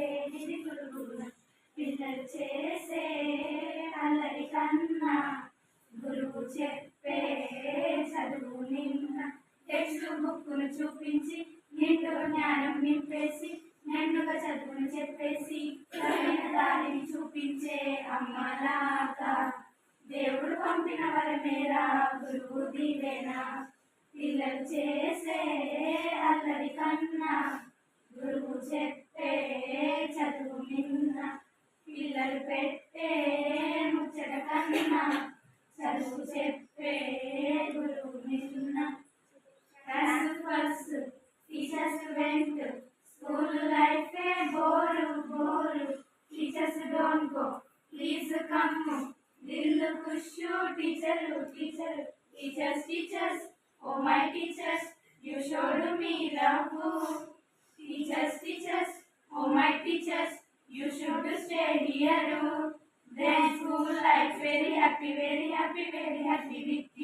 లేనిది గురువున పిల్లలు చేసే అల్లరి కన్నా గురువు చెప్పే చదువు నిన్న టెక్స్ట్ బుక్కును చూపించి నిండు జ్ఞానం నింపేసి నిండుగా చదువును చెప్పేసి సరైన దారిని చూపించే అమ్మలాగా దేవుడు పంపిన వరమేరా గురువు దీవేనా పిల్లలు చేసే అల్లరి కన్నా గురువు చెప్పే చెప్పే ముచ్చట కన్నా చదువు చెప్పే గురువు నిన్న. Class first teachers went school life bore bore. Teachers don't go please come Dil ఖుషు teacher teacher teachers teachers oh my teachers you showed me love to stay here. then school life very happy very happy very happy with you.